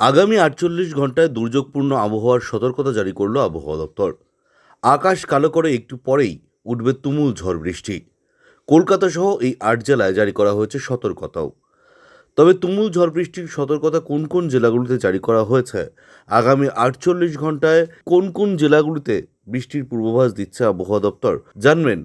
আগামী আটচল্লিশ ঘন্টায় দুর্যোগপূর্ণ আবহাওয়ার সতর্কতা জারি করল আবহাওয়া দপ্তর। আকাশ কালো করে একটু পরেই উঠবে তুমুল ঝড় বৃষ্টি। কলকাতা সহ এই আট জেলায় জারি করা হয়েছে সতর্কতাও। তবে তুমুল ঝড় বৃষ্টির সতর্কতা কোন কোন জেলাগুলিতে জারি করা হয়েছে? আগামী আটচল্লিশ ঘন্টায় কোন কোন জেলাগুলিতে বৃষ্টির পূর্বাভাস দিচ্ছে আবহাওয়া দপ্তর? জানবেন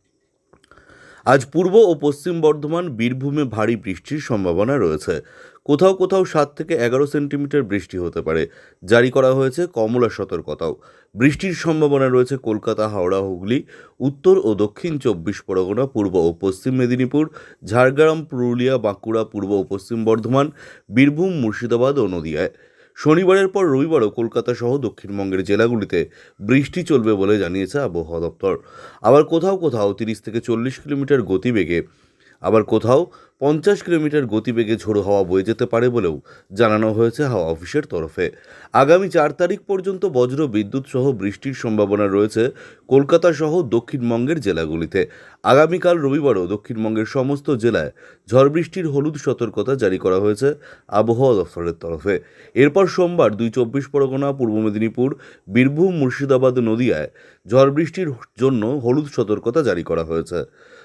আজ পূর্ব ও পশ্চিম বর্ধমান বীরভূমে ভারী বৃষ্টির সম্ভাবনা রয়েছে। কোথাও কোথাও সাত থেকে এগারো সেন্টিমিটার বৃষ্টি হতে পারে। জারি করা হয়েছে কমলা সতর্কতাও। বৃষ্টির সম্ভাবনা রয়েছে কলকাতা, হাওড়া, হুগলি, উত্তর ও দক্ষিণ চব্বিশ পরগনা, পূর্ব ও পশ্চিম মেদিনীপুর, ঝাড়গ্রাম, পুরুলিয়া, বাঁকুড়া, পূর্ব ও পশ্চিম বর্ধমান, বীরভূম, মুর্শিদাবাদ ও নদিয়ায়। শনিবারের পর রবিবারও কলকাতা সহ দক্ষিণবঙ্গের জেলাগুলিতে বৃষ্টি চলবে বলে জানিয়েছে আবহাওয়া দপ্তর। আবার কোথাও কোথাও তিরিশ থেকে চল্লিশ কিলোমিটার গতিবেগে, আবার কোথাও পঞ্চাশ কিলোমিটার গতিবেগে ঝোড়ো হাওয়া বয়ে যেতে পারে বলেও জানানো হয়েছে হাওয়া অফিসের তরফে। আগামী চার তারিখ পর্যন্ত বজ্র বিদ্যুৎ সহ বৃষ্টির সম্ভাবনা রয়েছে কলকাতা সহ দক্ষিণবঙ্গের জেলাগুলিতে। আগামীকাল রবিবারও দক্ষিণবঙ্গের সমস্ত জেলায় ঝড় বৃষ্টির হলুদ সতর্কতা জারি করা হয়েছে আবহাওয়া দফতরের তরফে। এরপর সোমবার দুই চব্বিশ পরগনা, পূর্ব মেদিনীপুর, বীরভূম, মুর্শিদাবাদ, নদিয়ায় ঝড় বৃষ্টির জন্য হলুদ সতর্কতা জারি করা হয়েছে।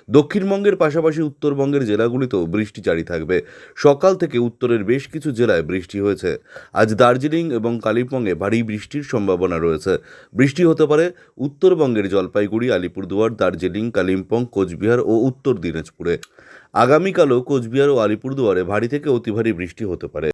দক্ষিণবঙ্গের পাশাপাশি উত্তরবঙ্গের জেলাগুলিতেও বৃষ্টি জারি থাকবে। সকাল থেকে উত্তরের বেশ কিছু জেলায় বৃষ্টি হয়েছে। আজ দার্জিলিং এবং কালিম্পংয়ে ভারী বৃষ্টির সম্ভাবনা রয়েছে। বৃষ্টি হতে পারে উত্তরবঙ্গের জলপাইগুড়ি, আলিপুরদুয়ার, দার্জিলিং, কালিম্পং, কোচবিহার ও উত্তর দিনাজপুরে। আগামীকালও কোচবিহার ও আলিপুরদুয়ারে ভারী থেকে অতি ভারী বৃষ্টি হতে পারে।